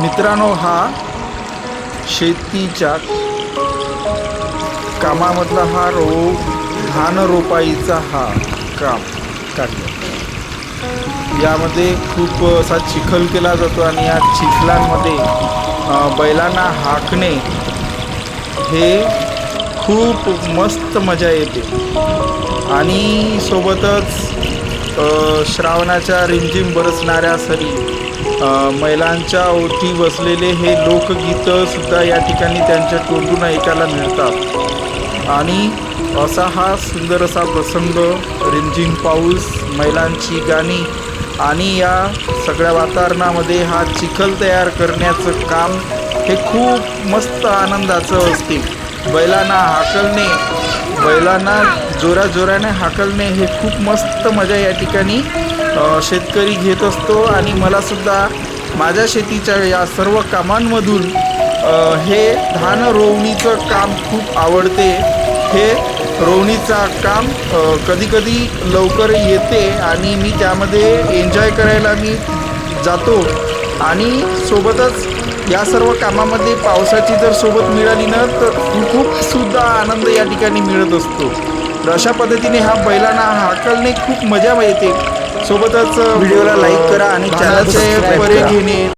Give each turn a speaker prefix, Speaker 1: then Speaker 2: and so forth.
Speaker 1: मित्रांनो हा शेतीच्या कामामधला हा रो धान रोपाईचा हा काम कार्य यामध्ये खूप असा चिखल केला जातो आणि या चिखलांमध्ये बैलांना हाकणे हे खूप मस्त मजा येते. आणि सोबतच श्रावणाच्या रिमझिम बरसणाऱ्या सरी महिलांच्या ओठी बसलेले हे लोकगीतंसुद्धा या ठिकाणी त्यांच्या तोंडून ऐकायला मिळतात. आणि असा हा सुंदर असा प्रसंग रिमझिम पाऊस महिलांची गाणी आणि या सगळ्या वातावरणामध्ये हा चिखल तयार करण्याचं काम हे खूप मस्त आनंदाचं असते. बैलांना हाकलणे बैलांना जोराजोराने हाकलणे हे खूप मस्त मजा या ठिकाणी शेतकरी घेत असतो. आणि मलासुद्धा माझ्या शेतीच्या या सर्व कामांमधून हे धान रोवणीचं काम खूप आवडते. हे रोवणीचा काम कधीकधी लवकर येते आणि मी त्यामध्ये एन्जॉय करायला मी जातो. आणि सोबतच या सर्व कामामध्ये पावसाची जर सोबत मिळाली ना तर खूप सुद्धा आनंद या ठिकाणी मिळत असतो. तर अशा पद्धतीने हा बैलांना हाकलणे खूप मजा येते. सोबतच व्हिडिओला लाईक करा आणि चॅनलचे बरे घेणे.